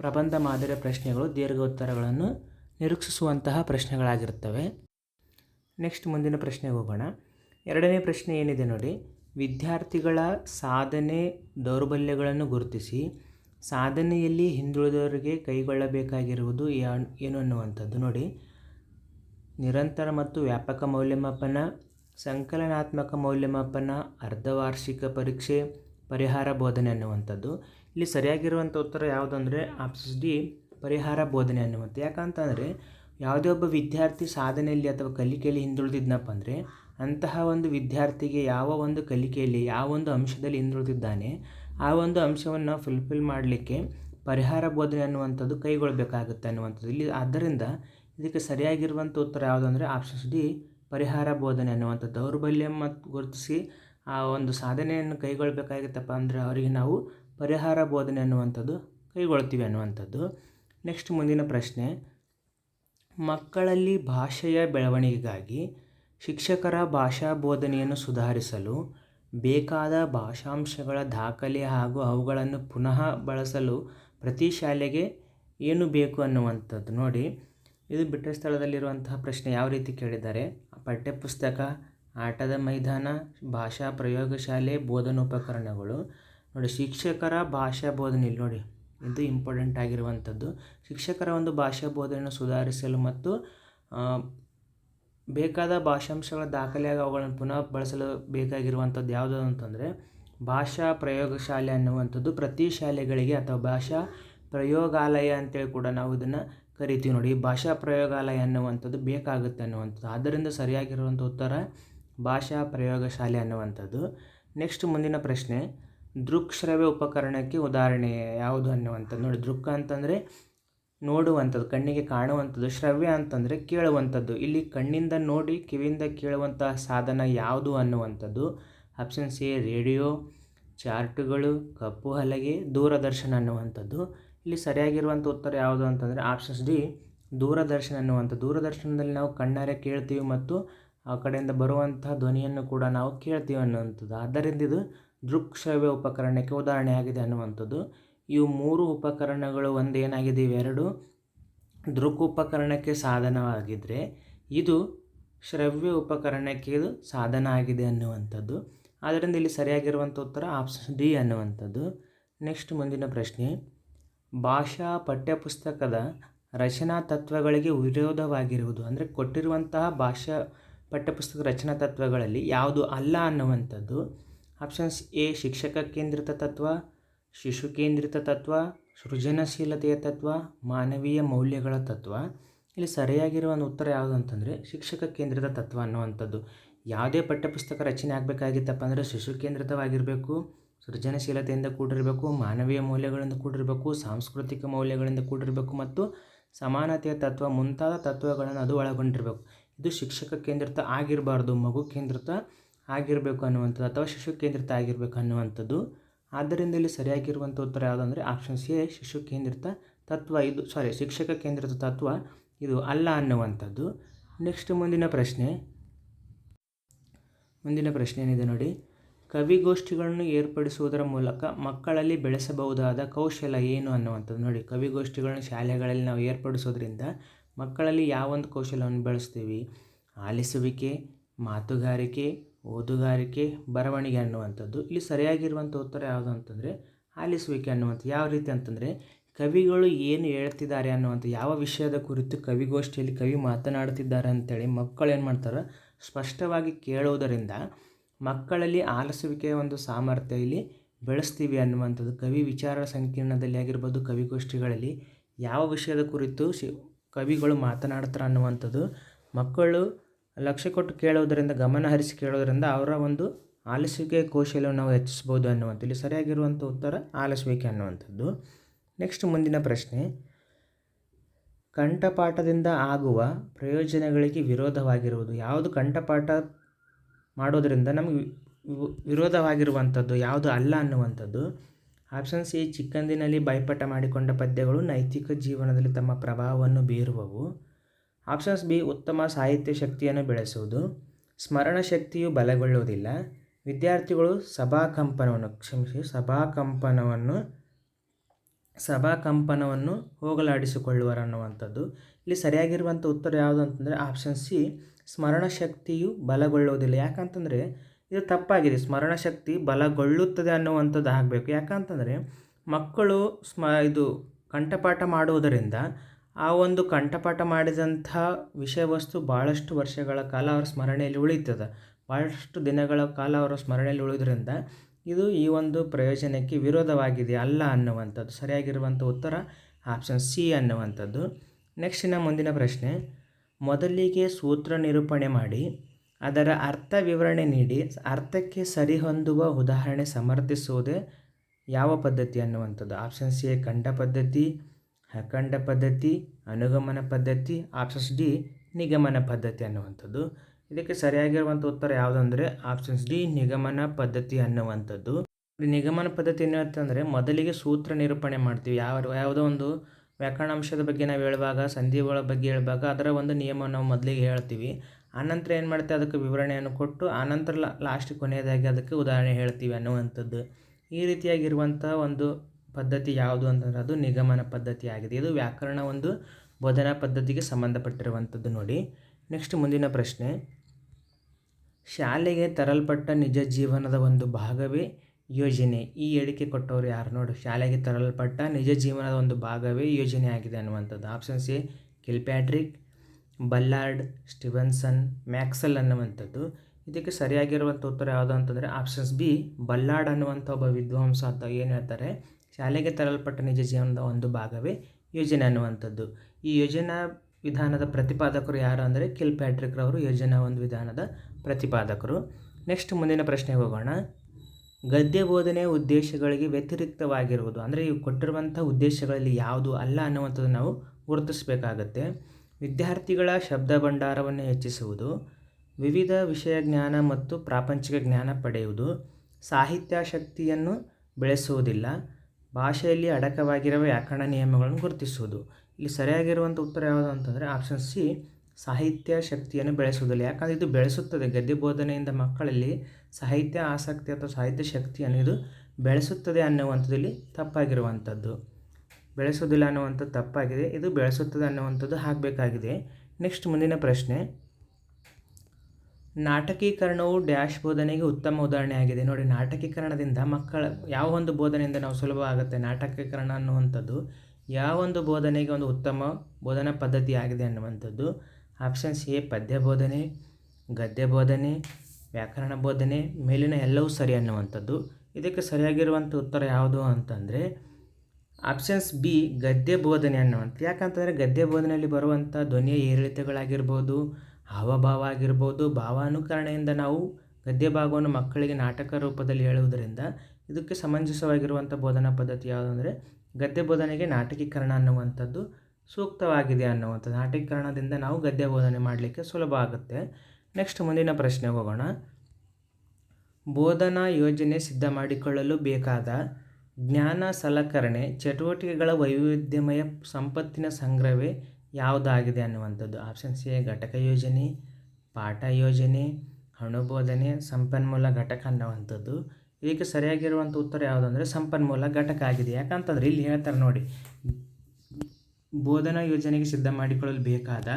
ಪ್ರಬಂಧ ಮಾದರಿ ಪ್ರಶ್ನೆಗಳು ದೀರ್ಘ ಉತ್ತರಗಳನ್ನು ನಿರೀಕ್ಷಿಸುವಂತಹ ಪ್ರಶ್ನೆಗಳಾಗಿರ್ತವೆ. ನೆಕ್ಸ್ಟ್ ಮುಂದಿನ ಪ್ರಶ್ನೆಗೆ ಹೋಗೋಣ. ಎರಡನೇ ಪ್ರಶ್ನೆ ಏನಿದೆ ನೋಡಿ. ವಿದ್ಯಾರ್ಥಿಗಳ ಸಾಧನೆ ದೌರ್ಬಲ್ಯಗಳನ್ನು ಗುರುತಿಸಿ ಸಾಧನೆಯಲ್ಲಿ ಹಿಂದುಳಿದವರಿಗೆ ಕೈಗೊಳ್ಳಬೇಕಾಗಿರುವುದು ಏನು ಅನ್ನುವಂಥದ್ದು ನೋಡಿ. ನಿರಂತರ ಮತ್ತು ವ್ಯಾಪಕ ಮೌಲ್ಯಮಾಪನ, ಸಂಕಲನಾತ್ಮಕ ಮೌಲ್ಯಮಾಪನ, ಅರ್ಧವಾರ್ಷಿಕ ಪರೀಕ್ಷೆ, ಪರಿಹಾರ ಬೋಧನೆ ಅನ್ನುವಂಥದ್ದು. ಇಲ್ಲಿ ಸರಿಯಾಗಿರುವಂಥ ಉತ್ತರ ಯಾವುದಂದರೆ ಆಪ್ಷನ್ ಡಿ ಪರಿಹಾರ ಬೋಧನೆ ಅನ್ನುವಂಥದ್ದು. ಯಾಕಂತಂದರೆ ಯಾವುದೇ ಒಬ್ಬ ವಿದ್ಯಾರ್ಥಿ ಸಾಧನೆಯಲ್ಲಿ ಅಥವಾ ಕಲಿಕೆಯಲ್ಲಿ ಹಿಂದುಳಿದಿದ್ನಪ್ಪ ಅಂದರೆ ಅಂತಹ ಒಂದು ವಿದ್ಯಾರ್ಥಿಗೆ ಯಾವ ಒಂದು ಕಲಿಕೆಯಲ್ಲಿ, ಯಾವ ಒಂದು ಅಂಶದಲ್ಲಿ ಹಿಂದುಳಿದಿದ್ದಾನೆ, ಆ ಒಂದು ಅಂಶವನ್ನು ಫುಲ್ಫಿಲ್ ಮಾಡಲಿಕ್ಕೆ ಪರಿಹಾರ ಬೋಧನೆ ಅನ್ನುವಂಥದ್ದು ಕೈಗೊಳ್ಳಬೇಕಾಗುತ್ತೆ ಅನ್ನುವಂಥದ್ದು. ಇಲ್ಲಿ ಆದ್ದರಿಂದ ಇದಕ್ಕೆ ಸರಿಯಾಗಿರುವಂಥ ಉತ್ತರ ಯಾವುದು ಅಂದರೆ ಆಪ್ಷನ್ಸ್ ಡಿ ಪರಿಹಾರ ಬೋಧನೆ ಅನ್ನುವಂಥ ದೌರ್ಬಲ್ಯ ಮತ್ತು ಗುರುತಿಸಿ ಆ ಒಂದು ಸಾಧನೆಯನ್ನು ಕೈಗೊಳ್ಳಬೇಕಾಗಿತ್ತಪ್ಪ ಅಂದರೆ ಅವರಿಗೆ ನಾವು ಪರಿಹಾರ ಬೋಧನೆ ಅನ್ನುವಂಥದ್ದು ಕೈಗೊಳ್ತೀವಿ ಅನ್ನುವಂಥದ್ದು. ನೆಕ್ಸ್ಟ್ ಮುಂದಿನ ಪ್ರಶ್ನೆ, ಮಕ್ಕಳಲ್ಲಿ ಭಾಷೆಯ ಬೆಳವಣಿಗೆಗಾಗಿ ಶಿಕ್ಷಕರ ಭಾಷಾ ಬೋಧನೆಯನ್ನು ಸುಧಾರಿಸಲು, ಬೇಕಾದ ಭಾಷಾಂಶಗಳ ದಾಖಲೆ ಹಾಗೂ ಅವುಗಳನ್ನು ಪುನಃ ಬಳಸಲು ಪ್ರತಿ ಶಾಲೆಗೆ ಏನು ಬೇಕು ಅನ್ನುವಂಥದ್ದು ನೋಡಿ. ಇದು ಬಿಟ್ಟ ಸ್ಥಳದಲ್ಲಿರುವಂತಹ ಪ್ರಶ್ನೆ ಯಾವ ರೀತಿ ಕೇಳಿದ್ದಾರೆ. ಪಠ್ಯಪುಸ್ತಕ, ಆಟದ ಮೈದಾನ, ಭಾಷಾ ಪ್ರಯೋಗಶಾಲೆ ಬೋಧನೋಪಕರಣಗಳು ನೋಡಿ, ಶಿಕ್ಷಕರ ಭಾಷಾ ಬೋಧನೆ ಇಲ್ಲಿ ನೋಡಿ. ಇದು ಇಂಪಾರ್ಟೆಂಟ್ ಆಗಿರುವಂಥದ್ದು. ಶಿಕ್ಷಕರ ಒಂದು ಭಾಷಾ ಬೋಧನೆಯನ್ನು ಸುಧಾರಿಸಲು ಮತ್ತು ಬೇಕಾದ ಭಾಷಾಂಶಗಳ ದಾಖಲೆಯಾಗಿ ಅವುಗಳನ್ನು ಪುನಃ ಬಳಸಲು ಬೇಕಾಗಿರುವಂಥದ್ದು ಯಾವುದು ಅಂತಂದರೆ, ಭಾಷಾ ಪ್ರಯೋಗಶಾಲೆ ಅನ್ನುವಂಥದ್ದು ಪ್ರತಿ ಶಾಲೆಗಳಿಗೆ ಅಥವಾ ಭಾಷಾ ಪ್ರಯೋಗಾಲಯ ಅಂತೇಳಿ ಕೂಡ ನಾವು ಇದನ್ನು ಕರಿತೀವಿ ನೋಡಿ. ಭಾಷಾ ಪ್ರಯೋಗಾಲಯ ಅನ್ನುವಂಥದ್ದು ಬೇಕಾಗುತ್ತೆ ಅನ್ನುವಂಥದ್ದು. ಆದ್ದರಿಂದ ಸರಿಯಾಗಿರುವಂಥ ಉತ್ತರ ಭಾಷಾ ಪ್ರಯೋಗಶಾಲೆ ಅನ್ನುವಂಥದ್ದು. ನೆಕ್ಸ್ಟ್ ಮುಂದಿನ ಪ್ರಶ್ನೆ ದೃಕ್ಶ್ರವ್ಯ ಉಪಕರಣಕ್ಕೆ ಉದಾಹರಣೆ ಯಾವುದು ಅನ್ನುವಂಥದ್ದು ನೋಡಿ. ದೃಕ್ ಅಂತಂದರೆ ನೋಡುವಂಥದ್ದು, ಕಣ್ಣಿಗೆ ಕಾಣುವಂಥದ್ದು, ಶ್ರವ್ಯ ಅಂತಂದರೆ ಕೇಳುವಂಥದ್ದು. ಇಲ್ಲಿ ಕಣ್ಣಿಂದ ನೋಡಿ, ಕಿವಿಯಿಂದ ಕೇಳುವಂಥ ಸಾಧನ ಯಾವುದು ಅನ್ನುವಂಥದ್ದು. ಆಪ್ಷನ್ ಸಿ, ರೇಡಿಯೋ, ಚಾರ್ಟ್ಗಳು, ಕಪ್ಪು ಹಲಗೆ, ದೂರದರ್ಶನ ಅನ್ನುವಂಥದ್ದು. ಇಲ್ಲಿ ಸರಿಯಾಗಿರುವಂಥ ಉತ್ತರ ಯಾವುದು ಅಂತಂದರೆ ಆಪ್ಷನ್ಸ್ ಡಿ, ದೂರದರ್ಶನ ಅನ್ನುವಂಥ ದೂರದರ್ಶನದಲ್ಲಿ ನಾವು ಕಣ್ಣಾರೆ ಕೇಳ್ತೀವಿ ಮತ್ತು ಆ ಕಡೆಯಿಂದ ಬರುವಂತಹ ಧ್ವನಿಯನ್ನು ಕೂಡ ನಾವು ಕೇಳ್ತೀವಿ ಅನ್ನುವಂಥದ್ದು. ಆದ್ದರಿಂದ ಇದು ದೃಕ್ಶ್ರವ್ಯ ಉಪಕರಣಕ್ಕೆ ಉದಾಹರಣೆಯಾಗಿದೆ ಅನ್ನುವಂಥದ್ದು. ಇವು ಮೂರು ಉಪಕರಣಗಳು ಒಂದೇನಾಗಿದೆ? ಇವೆರಡು ದೃಕ್ ಉಪಕರಣಕ್ಕೆ ಸಾಧನವಾಗಿದ್ದರೆ ಇದು ಶ್ರವ್ಯ ಉಪಕರಣಕ್ಕೆ ಇದು ಸಾಧನ ಆಗಿದೆ ಅನ್ನುವಂಥದ್ದು. ಆದ್ದರಿಂದ ಇಲ್ಲಿ ಸರಿಯಾಗಿರುವಂಥ ಉತ್ತರ ಆಪ್ಷನ್ ಡಿ ಅನ್ನುವಂಥದ್ದು. ನೆಕ್ಸ್ಟ್ ಮುಂದಿನ ಪ್ರಶ್ನೆ. ಭಾಷಾ ಪಠ್ಯಪುಸ್ತಕದ ರಚನಾ ತತ್ವಗಳಿಗೆ ವಿರೋಧವಾಗಿರುವುದು, ಅಂದರೆ ಕೊಟ್ಟಿರುವಂತಹ ಭಾಷಾ ಪಠ್ಯಪುಸ್ತಕ ರಚನಾ ತತ್ವಗಳಲ್ಲಿ ಯಾವುದು ಅಲ್ಲ ಅನ್ನುವಂಥದ್ದು. ಆಪ್ಷನ್ಸ್ ಎ, ಶಿಕ್ಷಕ ಕೇಂದ್ರಿತ ತತ್ವ. ಶಿಶು ಕೇಂದ್ರಿತ ತತ್ವ, ಸೃಜನಶೀಲತೆಯ ತತ್ವ, ಮಾನವೀಯ ಮೌಲ್ಯಗಳ ತತ್ವ. ಇಲ್ಲಿ ಸರಿಯಾಗಿರುವ ಒಂದು ಉತ್ತರ ಯಾವುದು ಅಂತಂದರೆ ಶಿಕ್ಷಕ ಕೇಂದ್ರಿತ ತತ್ವ ಅನ್ನುವಂಥದ್ದು. ಯಾವುದೇ ಪಠ್ಯಪುಸ್ತಕ ರಚನೆ ಆಗಬೇಕಾಗಿತ್ತಪ್ಪ ಅಂದರೆ ಶಿಶು ಕೇಂದ್ರಿತವಾಗಿರಬೇಕು ಸೃಜನಶೀಲತೆಯಿಂದ ಕೂಡಿರಬೇಕು, ಮಾನವೀಯ ಮೌಲ್ಯಗಳಿಂದ ಕೂಡಿರಬೇಕು, ಸಾಂಸ್ಕೃತಿಕ ಮೌಲ್ಯಗಳಿಂದ ಕೂಡಿರಬೇಕು ಮತ್ತು ಸಮಾನತೆಯ ತತ್ವ, ಮುಂತಾದ ತತ್ವಗಳನ್ನು ಅದು ಒಳಗೊಂಡಿರಬೇಕು. ಇದು ಶಿಕ್ಷಕ ಕೇಂದ್ರಿತ ಆಗಿರಬಾರ್ದು, ಮಗು ಕೇಂದ್ರಿತ ಆಗಿರಬೇಕು ಅನ್ನುವಂಥದ್ದು ಅಥವಾ ಶಿಶು ಕೇಂದ್ರಿತ ಆಗಿರಬೇಕು ಅನ್ನುವಂಥದ್ದು. ಆದ್ದರಿಂದ ಇಲ್ಲಿ ಸರಿಯಾಗಿರುವಂಥ ಉತ್ತರ ಯಾವುದಂದರೆ ಆಪ್ಷನ್ ಸಿ ಶಿಶು ಕೇಂದ್ರಿತ ತತ್ವ. ಇದು ಸಾರಿ ಶಿಕ್ಷಕ ಕೇಂದ್ರಿತ ತತ್ವ. ಇದು ಅಲ್ಲ ಅನ್ನುವಂಥದ್ದು. ನೆಕ್ಸ್ಟ್ ಮುಂದಿನ ಪ್ರಶ್ನೆ. ಮುಂದಿನ ಪ್ರಶ್ನೆ ಏನಿದೆ ನೋಡಿ. ಕವಿಗೋಷ್ಠಿಗಳನ್ನು ಏರ್ಪಡಿಸುವುದರ ಮೂಲಕ ಮಕ್ಕಳಲ್ಲಿ ಬೆಳೆಸಬಹುದಾದ ಕೌಶಲ ಏನು ಅನ್ನುವಂಥದ್ದು ನೋಡಿ. ಕವಿಗೋಷ್ಠಿಗಳನ್ನು ಶಾಲೆಗಳಲ್ಲಿ ನಾವು ಏರ್ಪಡಿಸೋದ್ರಿಂದ ಮಕ್ಕಳಲ್ಲಿ ಯಾವೊಂದು ಕೌಶಲವನ್ನು ಬೆಳೆಸ್ತೀವಿ? ಆಲಿಸುವಿಕೆ, ಮಾತುಗಾರಿಕೆ ಓದುಗಾರಿಕೆ ಬರವಣಿಗೆ ಅನ್ನುವಂಥದ್ದು. ಇಲ್ಲಿ ಸರಿಯಾಗಿರುವಂಥ ಉತ್ತರ ಯಾವುದು ಅಂತಂದರೆ ಆಲಿಸುವಿಕೆ ಅನ್ನುವಂಥ ಯಾವ ರೀತಿ ಅಂತಂದರೆ ಕವಿಗಳು ಏನು ಹೇಳ್ತಿದ್ದಾರೆ ಅನ್ನುವಂಥ ಯಾವ ವಿಷಯದ ಕುರಿತು ಕವಿಗೋಷ್ಠಿಯಲ್ಲಿ ಕವಿ ಮಾತನಾಡುತ್ತಿದ್ದಾರೆ ಅಂತೇಳಿ ಮಕ್ಕಳು ಏನು ಮಾಡ್ತಾರೆ ಸ್ಪಷ್ಟವಾಗಿ ಕೇಳುವುದರಿಂದ ಮಕ್ಕಳಲ್ಲಿ ಆಲಿಸುವಿಕೆಯ ಒಂದು ಸಾಮರ್ಥ್ಯ ಇಲ್ಲಿ ಬೆಳೆಸ್ತೀವಿ ಅನ್ನುವಂಥದ್ದು. ಕವಿ ವಿಚಾರ ಸಂಕಿರಣದಲ್ಲಿ ಆಗಿರ್ಬೋದು, ಕವಿಗೋಷ್ಠಿಗಳಲ್ಲಿ ಯಾವ ವಿಷಯದ ಕುರಿತು ಶಿ, ಕವಿಗಳು ಮಾತನಾಡ್ತಾರೆ ಅನ್ನುವಂಥದ್ದು ಮಕ್ಕಳು ಲಕ್ಷ್ಯ ಕೊಟ್ಟು ಕೇಳೋದರಿಂದ, ಗಮನ ಹರಿಸಿ ಕೇಳೋದರಿಂದ ಅವರ ಒಂದು ಆಲಿಸುವಿಕೆ ಕೌಶಲ್ಯವನ್ನು ನಾವು ಹೆಚ್ಚಿಸ್ಬೋದು ಅನ್ನುವಂಥ, ಇಲ್ಲಿ ಸರಿಯಾಗಿರುವಂಥ ಉತ್ತರ ಆಲಿಸುವಿಕೆ ಅನ್ನುವಂಥದ್ದು. ನೆಕ್ಸ್ಟ್ ಮುಂದಿನ ಪ್ರಶ್ನೆ. ಕಂಠಪಾಠದಿಂದ ಆಗುವ ಪ್ರಯೋಜನಗಳಿಗೆ ವಿರೋಧವಾಗಿರುವುದು ಯಾವುದು? ಕಂಠಪಾಠ ಮಾಡೋದರಿಂದ ನಮಗೆ ವಿರೋಧವಾಗಿರುವಂಥದ್ದು ಯಾವುದು ಅಲ್ಲ ಅನ್ನುವಂಥದ್ದು. ಆಪ್ಷನ್ ಸಿ ಚಿಕ್ಕಂದಿನಲ್ಲಿ ಬೈಪಟ ಮಾಡಿಕೊಂಡ ಪದ್ಯಗಳು ನೈತಿಕ ಜೀವನದಲ್ಲಿ ತಮ್ಮ ಪ್ರಭಾವವನ್ನು ಬೀರುವವು. ಆಪ್ಷನ್ಸ್ ಬಿ, ಉತ್ತಮ ಸಾಹಿತ್ಯ ಶಕ್ತಿಯನ್ನು ಬೆಳೆಸುವುದು. ಸ್ಮರಣ ಶಕ್ತಿಯು ಬಲಗೊಳ್ಳುವುದಿಲ್ಲ. ವಿದ್ಯಾರ್ಥಿಗಳು ಸಭಾಕಂಪನವನ್ನು ಕ್ಷಮಿಸಿ ಸಭಾಕಂಪನವನ್ನು ಸಭಾಕಂಪನವನ್ನು ಹೋಗಲಾಡಿಸಿಕೊಳ್ಳುವರು ಅನ್ನುವಂಥದ್ದು ಇಲ್ಲಿ ಸರಿಯಾಗಿರುವಂಥ ಉತ್ತರ ಯಾವುದು ಅಂತಂದರೆ ಆಪ್ಷನ್ ಸಿ, ಸ್ಮರಣ ಶಕ್ತಿಯು ಬಲಗೊಳ್ಳುವುದಿಲ್ಲ. ಯಾಕಂತಂದರೆ ಇದು ತಪ್ಪಾಗಿದೆ. ಸ್ಮರಣ ಶಕ್ತಿ ಬಲಗೊಳ್ಳುತ್ತದೆ ಅನ್ನುವಂಥದ್ದು ಆಗಬೇಕು ಯಾಕಂತಂದರೆ ಮಕ್ಕಳು ಸ್ಮ, ಇದು ಕಂಠಪಾಠ ಮಾಡುವುದರಿಂದ ಆ ಒಂದು ಕಂಠಪಾಠ ಮಾಡಿದಂಥ ವಿಷಯ ವಸ್ತು ಭಾಳಷ್ಟು ವರ್ಷಗಳ ಕಾಲ ಅವರ ಸ್ಮರಣೆಯಲ್ಲಿ ಉಳಿತದೆ. ಭಾಳಷ್ಟು ದಿನಗಳ ಕಾಲ ಅವರ ಸ್ಮರಣೆಯಲ್ಲಿ ಉಳಿದ್ರಿಂದ ಇದು ಈ ಒಂದು ಪ್ರಯೋಜನಕ್ಕೆ ವಿರೋಧವಾಗಿದೆ ಅಲ್ಲ ಅನ್ನುವಂಥದ್ದು, ಸರಿಯಾಗಿರುವಂಥ ಉತ್ತರ ಆಪ್ಷನ್ ಸಿ ಅನ್ನುವಂಥದ್ದು. ನೆಕ್ಸ್ಟಿನ ಮುಂದಿನ ಪ್ರಶ್ನೆ, ಮೊದಲಿಗೆ ಸೂತ್ರ ನಿರೂಪಣೆ ಮಾಡಿ, ಅದರ ಅರ್ಥ ವಿವರಣೆ ನೀಡಿ, ಅರ್ಥಕ್ಕೆ ಸರಿಹೊಂದುವ ಉದಾಹರಣೆ ಸಮರ್ಥಿಸುವುದೇ ಯಾವ ಪದ್ಧತಿ ಅನ್ನುವಂಥದ್ದು. ಆಪ್ಷನ್ ಸಿ, ಕಂಠ ಪದ್ಧತಿ. ಅಖಂಡ ಪದ್ಧತಿ, ಅನುಗಮನ ಪದ್ಧತಿ ಆಪ್ಷನ್ಸ್ ಡಿ ನಿಗಮನ ಪದ್ಧತಿ ಅನ್ನುವಂಥದ್ದು. ಇದಕ್ಕೆ ಸರಿಯಾಗಿರುವಂಥ ಉತ್ತರ ಯಾವುದಂದರೆ ಆಪ್ಷನ್ಸ್ ಡಿ ನಿಗಮನ ಪದ್ಧತಿ ಅನ್ನುವಂಥದ್ದು. ನಿಗಮನ ಪದ್ಧತಿ ಏನಂತಂದರೆ ಮೊದಲಿಗೆ ಸೂತ್ರ ನಿರೂಪಣೆ ಮಾಡ್ತೀವಿ. ಯಾವ ಯಾವುದೋ ಒಂದು ವ್ಯಾಕರಣಾಂಶದ ಬಗ್ಗೆ ನಾವು ಹೇಳುವಾಗ, ಸಂಧಿಗಳ ಬಗ್ಗೆ ಹೇಳುವಾಗ ಅದರ ಒಂದು ನಿಯಮ ನಾವು ಮೊದಲಿಗೆ ಹೇಳ್ತೀವಿ. ಆನಂತರ ಏನು ಮಾಡ್ತೀವಿ ಅದಕ್ಕೆ ವಿವರಣೆಯನ್ನು ಕೊಟ್ಟು ಆನಂತರ ಲಾಸ್ಟ್ ಕೊನೆಯದಾಗಿ ಅದಕ್ಕೆ ಉದಾಹರಣೆ ಹೇಳ್ತೀವಿ ಅನ್ನುವಂಥದ್ದು. ಈ ರೀತಿಯಾಗಿರುವಂಥ ಒಂದು ಪದ್ಧತಿ ಯಾವುದು ಅಂತಂದ್ರೆ ಅದು ನಿಗಮನ ಪದ್ಧತಿ ಆಗಿದೆ. ಇದು ವ್ಯಾಕರಣ ಒಂದು ಬೋಧನಾ ಪದ್ಧತಿಗೆ ಸಂಬಂಧಪಟ್ಟಿರುವಂಥದ್ದು ನೋಡಿ. ನೆಕ್ಸ್ಟ್ ಮುಂದಿನ ಪ್ರಶ್ನೆ. ಶಾಲೆಗೆ ತರಲ್ಪಟ್ಟ ನಿಜ ಜೀವನದ ಒಂದು ಭಾಗವೇ ಯೋಜನೆ? ಈ ಹೇಳಿಕೆ ಕೊಟ್ಟವರು ಯಾರು ನೋಡಿ. ಶಾಲೆಗೆ ತರಲ್ಪಟ್ಟ ನಿಜ ಜೀವನದ ಒಂದು ಭಾಗವೇ ಯೋಜನೆ ಆಗಿದೆ ಅನ್ನುವಂಥದ್ದು. Option C Kilpatrick, Ballard, Stevenson, Maxwell ಅನ್ನುವಂಥದ್ದು. ಇದಕ್ಕೆ ಸರಿಯಾಗಿರುವಂಥ ಉತ್ತರ ಯಾವುದು ಅಂತಂದರೆ ಆಪ್ಷನ್ಸ್ ಬಿ ಬಲ್ಲಾರ್ಡ್ ಅನ್ನುವಂಥ ಒಬ್ಬ ವಿದ್ವಾಂಸ ಅಂತ ಏನು ಹೇಳ್ತಾರೆ? ಶಾಲೆಗೆ ತರಲ್ಪಟ್ಟ ನಿಜ ಜೀವನದ ಒಂದು ಭಾಗವೇ ಯೋಜನೆ ಅನ್ನುವಂಥದ್ದು. ಈ ಯೋಜನಾ ವಿಧಾನದ ಪ್ರತಿಪಾದಕರು ಯಾರು ಅಂದರೆ ಕಿಲ್ ಪ್ಯಾಟ್ರಿಕ್ರವರು ಯೋಜನಾ ಒಂದು ವಿಧಾನದ ಪ್ರತಿಪಾದಕರು. ನೆಕ್ಸ್ಟ್ ಮುಂದಿನ ಪ್ರಶ್ನೆಗೆ ಹೋಗೋಣ. ಗದ್ಯ ಬೋಧನೆಯ ಉದ್ದೇಶಗಳಿಗೆ ವ್ಯತಿರಿಕ್ತವಾಗಿರುವುದು ಅಂದರೆ ಇವು ಕೊಟ್ಟಿರುವಂಥ ಉದ್ದೇಶಗಳಲ್ಲಿ ಯಾವುದು ಅಲ್ಲ ಅನ್ನುವಂಥದ್ದು ನಾವು ಗುರುತಿಸಬೇಕಾಗತ್ತೆ. ವಿದ್ಯಾರ್ಥಿಗಳ ಶಬ್ದ ಭಂಡಾರವನ್ನು ಹೆಚ್ಚಿಸುವುದು, ವಿವಿಧ ವಿಷಯ ಜ್ಞಾನ ಮತ್ತು ಪ್ರಾಪಂಚಿಕ ಜ್ಞಾನ ಪಡೆಯುವುದು ಸಾಹಿತ್ಯಾಸಕ್ತಿಯನ್ನು ಬೆಳೆಸುವುದಿಲ್ಲ ಭಾಷೆಯಲ್ಲಿ ಅಡಕವಾಗಿರುವ ವ್ಯಾಕರಣ ನಿಯಮಗಳನ್ನು ಗುರುತಿಸುವುದು. ಇಲ್ಲಿ ಸರಿಯಾಗಿರುವಂಥ ಉತ್ತರ ಯಾವುದು ಅಂತಂದರೆ ಆಪ್ಷನ್ ಸಿ, ಸಾಹಿತ್ಯ ಶಕ್ತಿಯನ್ನು ಬೆಳೆಸುವುದಿಲ್ಲ. ಯಾಕಂದರೆ ಇದು ಬೆಳೆಸುತ್ತದೆ. ಗದ್ಯ ಬೋಧನೆಯಿಂದ ಮಕ್ಕಳಲ್ಲಿ ಸಾಹಿತ್ಯ ಆಸಕ್ತಿ ಅಥವಾ ಸಾಹಿತ್ಯ ಶಕ್ತಿಯನ್ನು ಇದು ಬೆಳೆಸುತ್ತದೆ ಅನ್ನುವಂಥದ್ದಲ್ಲಿ ತಪ್ಪಾಗಿರುವಂಥದ್ದು. ಬೆಳೆಸೋದಿಲ್ಲ ಅನ್ನುವಂಥದ್ದು ತಪ್ಪಾಗಿದೆ. ಇದು ಬೆಳೆಸುತ್ತದೆ ಅನ್ನುವಂಥದ್ದು ಆಗಬೇಕಾಗಿದೆ ನೆಕ್ಸ್ಟ್ ಮುಂದಿನ ಪ್ರಶ್ನೆ. ನಾಟಕೀಕರಣವು ಡ್ಯಾಶ್ ಬೋಧನೆಗೆ ಉತ್ತಮ ಉದಾಹರಣೆ ಆಗಿದೆ. ನೋಡಿ, ನಾಟಕೀಕರಣದಿಂದ ಮಕ್ಕಳ ಯಾವ ಒಂದು ಬೋಧನೆಯಿಂದ ನಾವು ಸುಲಭ ಆಗುತ್ತೆ? ನಾಟಕೀಕರಣ ಅನ್ನುವಂಥದ್ದು ಯಾವ ಒಂದು ಬೋಧನೆಗೆ ಒಂದು ಉತ್ತಮ ಬೋಧನಾ ಪದ್ಧತಿ ಆಗಿದೆ ಅನ್ನುವಂಥದ್ದು. ಆಪ್ಷನ್ಸ್ ಎ ಪದ್ಯ ಬೋಧನೆ, ಗದ್ಯ ಬೋಧನೆ, ವ್ಯಾಕರಣ ಬೋಧನೆ, ಮೇಲಿನ ಎಲ್ಲವೂ ಸರಿ ಅನ್ನುವಂಥದ್ದು. ಇದಕ್ಕೆ ಸರಿಯಾಗಿರುವಂಥ ಉತ್ತರ ಯಾವುದು ಅಂತಂದರೆ ಆಪ್ಷನ್ಸ್ ಬಿ ಗದ್ಯ ಬೋಧನೆ ಅನ್ನುವಂಥ ಯಾಕಂತಂದರೆ ಗದ್ಯ ಬೋಧನೆಯಲ್ಲಿ ಬರುವಂಥ ಧ್ವನಿಯ ಏರಿಳಿತಗಳಾಗಿರ್ಬೋದು ಹಾವಭಾವ ಆಗಿರ್ಬೋದು ಭಾವಾನುಕರಣೆಯಿಂದ ನಾವು ಗದ್ಯ ಭಾಗವನ್ನು ಮಕ್ಕಳಿಗೆ ನಾಟಕ ರೂಪದಲ್ಲಿ ಹೇಳುವುದರಿಂದ ಇದಕ್ಕೆ ಸಮಂಜಸವಾಗಿರುವಂಥ ಬೋಧನಾ ಪದ್ಧತಿ ಯಾವುದು ಅಂದರೆ ಗದ್ಯ ಬೋಧನೆಗೆ ನಾಟಕೀಕರಣ ಅನ್ನುವಂಥದ್ದು ಸೂಕ್ತವಾಗಿದೆ ಅನ್ನುವಂಥದ್ದು. ನಾಟಕೀಕರಣದಿಂದ ನಾವು ಗದ್ಯ ಬೋಧನೆ ಮಾಡಲಿಕ್ಕೆ ಸುಲಭ ಆಗುತ್ತೆ. ನೆಕ್ಸ್ಟ್ ಮುಂದಿನ ಪ್ರಶ್ನೆಗೆ ಹೋಗೋಣ. ಬೋಧನಾ ಯೋಜನೆ ಸಿದ್ಧ ಮಾಡಿಕೊಳ್ಳಲು ಬೇಕಾದ ಜ್ಞಾನ ಸಲಕರಣೆ ಚಟುವಟಿಕೆಗಳ ವೈವಿಧ್ಯಮಯ ಸಂಪತ್ತಿನ ಸಂಗ್ರಹವೇ ಯಾವುದಾಗಿದೆ ಅನ್ನುವಂಥದ್ದು. ಆಪ್ಷನ್ ಸಿ ಘಟಕ ಯೋಜನೆ, ಪಾಠ ಯೋಜನೆ, ಅಣುಬೋಧನೆ, ಸಂಪನ್ಮೂಲ ಘಟಕ ಅನ್ನುವಂಥದ್ದು. ಇದಕ್ಕೆ ಸರಿಯಾಗಿರುವಂಥ ಉತ್ತರ ಯಾವುದಂದರೆ ಸಂಪನ್ಮೂಲ ಘಟಕ ಆಗಿದೆ. ಯಾಕಂತಂದ್ರೆ ಇಲ್ಲಿ ಹೇಳ್ತಾರೆ ನೋಡಿ. ಬೋಧನಾ ಯೋಜನೆಗೆ ಸಿದ್ಧ ಮಾಡಿಕೊಳ್ಳಲು ಬೇಕಾದ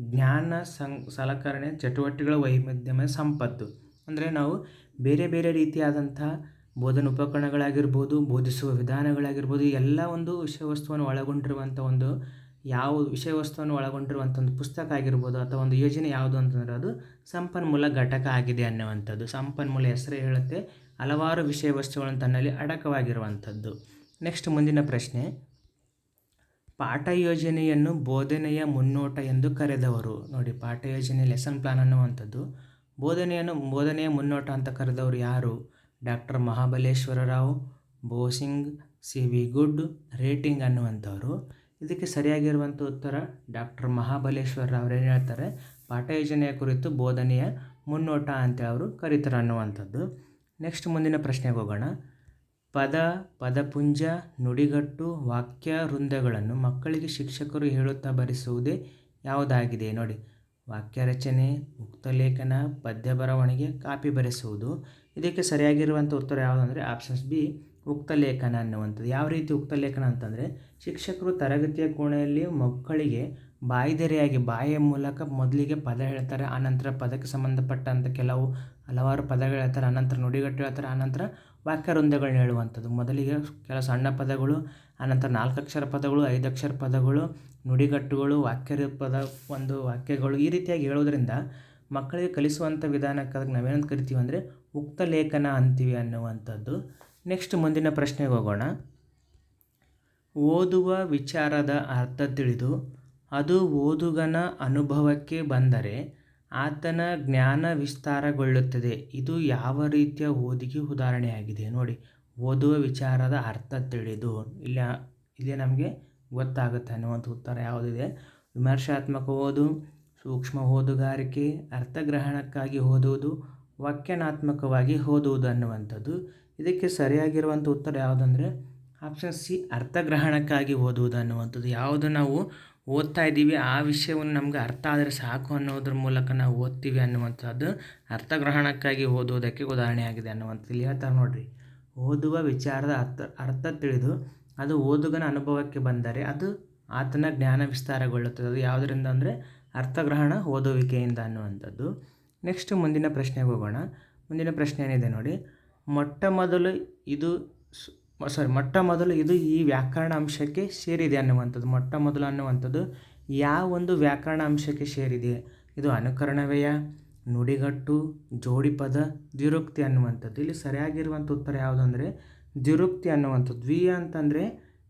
ಜ್ಞಾನ ಸಂ, ಸಲಕರಣೆ, ಚಟುವಟಿಕೆಗಳ ವೈವಿಧ್ಯಮಯ ಸಂಪತ್ತು. ಅಂದರೆ ನಾವು ಬೇರೆ ಬೇರೆ ರೀತಿಯಾದಂಥ ಬೋಧನ ಉಪಕರಣಗಳಾಗಿರ್ಬೋದು, ಬೋಧಿಸುವ ವಿಧಾನಗಳಾಗಿರ್ಬೋದು ಎಲ್ಲ ಒಂದು ವಿಷಯ ವಸ್ತುವನ್ನು ಒಳಗೊಂಡಿರುವಂಥ ಒಂದು ಯಾವ ವಿಷಯ ವಸ್ತುವನ್ನು ಒಳಗೊಂಡಿರುವಂಥ ಒಂದು ಪುಸ್ತಕ ಆಗಿರ್ಬೋದು ಅಥವಾ ಒಂದು ಯೋಜನೆ ಯಾವುದು ಅಂತಂದರೆ ಅದು ಸಂಪನ್ಮೂಲ ಘಟಕ ಆಗಿದೆ ಅನ್ನುವಂಥದ್ದು. ಸಂಪನ್ಮೂಲ ಹೆಸರೇ ಹೇಳುತ್ತೆ. ಹಲವಾರು ವಿಷಯ ವಸ್ತುಗಳನ್ನು ತನ್ನಲ್ಲಿ ಅಡಕವಾಗಿರುವಂಥದ್ದು. ನೆಕ್ಸ್ಟ್ ಮುಂದಿನ ಪ್ರಶ್ನೆ. ಪಾಠ ಯೋಜನೆಯನ್ನು ಬೋಧನೆಯ ಮುನ್ನೋಟ ಎಂದು ಕರೆದವರು. ನೋಡಿ, ಪಾಠ ಯೋಜನೆ ಲೆಸನ್ ಪ್ಲಾನ್ ಅನ್ನುವಂಥದ್ದು. ಬೋಧನೆಯನ್ನು, ಬೋಧನೆಯ ಮುನ್ನೋಟ ಅಂತ ಕರೆದವರು ಯಾರು? ಡಾಕ್ಟರ್ ಮಹಾಬಲೇಶ್ವರ ರಾವ್ ಬೋಸಿಂಗ್, ಸಿ ವಿ ಗುಡ್, ರೇಟಿಂಗ್ ಅನ್ನುವಂಥವ್ರು. ಇದಕ್ಕೆ ಸರಿಯಾಗಿರುವಂಥ ಉತ್ತರ ಡಾಕ್ಟರ್ ಮಹಾಬಲೇಶ್ವರ ಏನು ಹೇಳ್ತಾರೆ? ಪಾಠ ಯೋಜನೆಯ ಕುರಿತು ಬೋಧನೆಯ ಮುನ್ನೋಟ ಅಂತೇಳಿ ಅವರು ಕರೀತಾರೆ ಅನ್ನುವಂಥದ್ದು. ನೆಕ್ಸ್ಟ್ ಮುಂದಿನ ಪ್ರಶ್ನೆಗೆ ಹೋಗೋಣ. ಪದ, ಪದಪುಂಜ, ನುಡಿಗಟ್ಟು, ವಾಕ್ಯ, ವೃಂದಗಳನ್ನು ಮಕ್ಕಳಿಗೆ ಶಿಕ್ಷಕರು ಹೇಳುತ್ತಾ ಬರೆಸುವುದೇ ಯಾವುದಾಗಿದೆ ನೋಡಿ. ವಾಕ್ಯ ರಚನೆ ಲೇಖನ, ಪದ್ಯ ಬರವಣಿಗೆ, ಕಾಪಿ ಬರೆಸುವುದು. ಇದಕ್ಕೆ ಸರಿಯಾಗಿರುವಂಥ ಉತ್ತರ ಯಾವುದಂದರೆ ಆಪ್ಷನ್ಸ್ ಬಿ ಉಕ್ತ ಲೇಖನ ಅನ್ನುವಂಥದ್ದು. ಯಾವ ರೀತಿ ಉಕ್ತ ಲೇಖನ ಅಂತಂದರೆ, ಶಿಕ್ಷಕರು ತರಗತಿಯ ಕೋಣೆಯಲ್ಲಿ ಮಕ್ಕಳಿಗೆ ಬಾಯ್ದೆರೆಯಾಗಿ ಬಾಯಿಯ ಮೂಲಕ ಮೊದಲಿಗೆ ಪದ ಹೇಳ್ತಾರೆ, ಆನಂತರ ಪದಕ್ಕೆ ಸಂಬಂಧಪಟ್ಟಂಥ ಕೆಲವು ಹಲವಾರು ಪದಗಳು ಹೇಳ್ತಾರೆ, ಆನಂತರ ನುಡಿಗಟ್ಟು ಹೇಳ್ತಾರೆ, ಆನಂತರ ವಾಕ್ಯ ವೃಂದಗಳನ್ನ ಹೇಳುವಂಥದ್ದು. ಮೊದಲಿಗೆ ಕೆಲವು ಸಣ್ಣ ಪದಗಳು, ಆನಂತರ ನಾಲ್ಕು ಅಕ್ಷರ ಪದಗಳು ಐದು ಅಕ್ಷರ ಪದಗಳು, ನುಡಿಗಟ್ಟುಗಳು ವಾಕ್ಯ ಪದ ಒಂದು ವಾಕ್ಯಗಳು ಈ ರೀತಿಯಾಗಿ ಹೇಳೋದ್ರಿಂದ ಮಕ್ಕಳಿಗೆ ಕಲಿಸುವಂಥ ವಿಧಾನಕ್ಕೆ ಅದಕ್ಕೆ ನಾವೇನಂತ ಕರಿತೀವಿ ಅಂದರೆ ಉಕ್ತ ಲೇಖನ ಅಂತೀವಿ ಅನ್ನುವಂಥದ್ದು. ನೆಕ್ಸ್ಟ್ ಮುಂದಿನ ಪ್ರಶ್ನೆಗೆ ಹೋಗೋಣ. ಓದುವ ವಿಚಾರದ ಅರ್ಥ ತಿಳಿದು, ಅದು ಓದುಗನ ಅನುಭವಕ್ಕೆ ಬಂದರೆ ಆತನ ಜ್ಞಾನ ವಿಸ್ತಾರಗೊಳ್ಳುತ್ತದೆ. ಇದು ಯಾವ ರೀತಿಯ ಓದಿಗೆ ಉದಾಹರಣೆಯಾಗಿದೆ ನೋಡಿ. ಓದುವ ವಿಚಾರದ ಅರ್ಥ ತಿಳಿದು. ಇಲ್ಲ, ಇಲ್ಲಿ ನಮಗೆ ಗೊತ್ತಾಗುತ್ತೆ ಅನ್ನುವಂಥ ಉತ್ತರ ಯಾವುದಿದೆ? ವಿಮರ್ಶಾತ್ಮಕ ಓದು, ಸೂಕ್ಷ್ಮ ಓದುಗಾರಿಕೆ, ಅರ್ಥಗ್ರಹಣಕ್ಕಾಗಿ ಓದುವುದು ವಾಕ್ಯನಾತ್ಮಕವಾಗಿ ಓದುವುದು ಅನ್ನುವಂಥದ್ದು. ಇದಕ್ಕೆ ಸರಿಯಾಗಿರುವಂಥ ಉತ್ತರ ಯಾವುದಂದರೆ ಆಪ್ಷನ್ ಸಿ ಅರ್ಥಗ್ರಹಣಕ್ಕಾಗಿ ಓದುವುದು ಅನ್ನುವಂಥದ್ದು. ಯಾವುದು ನಾವು ಓದ್ತಾ ಇದ್ದೀವಿ, ಆ ವಿಷಯವನ್ನು ನಮ್ಗೆ ಅರ್ಥ ಆದರೆ ಸಾಕು ಅನ್ನೋದ್ರ ಮೂಲಕ ನಾವು ಓದ್ತೀವಿ ಅನ್ನುವಂಥದ್ದು ಅರ್ಥಗ್ರಹಣಕ್ಕಾಗಿ ಓದುವುದಕ್ಕೆ ಉದಾಹರಣೆಯಾಗಿದೆ ಅನ್ನುವಂಥದ್ದು ಇಲ್ಲಿ ಹೇಳ್ತಾರೆ ನೋಡಿರಿ. ಓದುವ ವಿಚಾರದ ಅರ್ಥ ಅರ್ಥ ತಿಳಿದು ಅದು ಓದುಗನ ಅನುಭವಕ್ಕೆ ಬಂದರೆ ಅದು ಆತನ ಜ್ಞಾನ ವಿಸ್ತಾರಗೊಳ್ಳುತ್ತದೆ. ಅದು ಯಾವುದರಿಂದ ಅಂದರೆ ಅರ್ಥಗ್ರಹಣ ಓದುವಿಕೆಯಿಂದ ಅನ್ನುವಂಥದ್ದು. ನೆಕ್ಸ್ಟ್ ಮುಂದಿನ ಪ್ರಶ್ನೆಗೆ ಹೋಗೋಣ. ಮುಂದಿನ ಪ್ರಶ್ನೆ ಏನಿದೆ ನೋಡಿ. ಮೊಟ್ಟ ಮೊದಲು ಇದು ಸಾರಿ ಮೊಟ್ಟ ಮೊದಲು ಇದು ಈ ವ್ಯಾಕರಣ ಅಂಶಕ್ಕೆ ಸೇರಿದೆ ಅನ್ನುವಂಥದ್ದು. ಮೊಟ್ಟ ಮೊದಲು ಅನ್ನುವಂಥದ್ದು ಯಾವ ಒಂದು ವ್ಯಾಕರಣ ಅಂಶಕ್ಕೆ ಸೇರಿದೆ? ಇದು ಅನುಕರಣವ್ಯಯ ನುಡಿಗಟ್ಟು, ಜೋಡಿಪದ, ದ್ವಿರುಕ್ತಿ ಅನ್ನುವಂಥದ್ದು. ಇಲ್ಲಿ ಸರಿಯಾಗಿರುವಂಥ ಉತ್ತರ ಯಾವುದು ಅಂದರೆ ದ್ವಿರುಕ್ತಿ ಅನ್ನುವಂಥದ್ದು. ದ್ವಿ ಅಂತಂದರೆ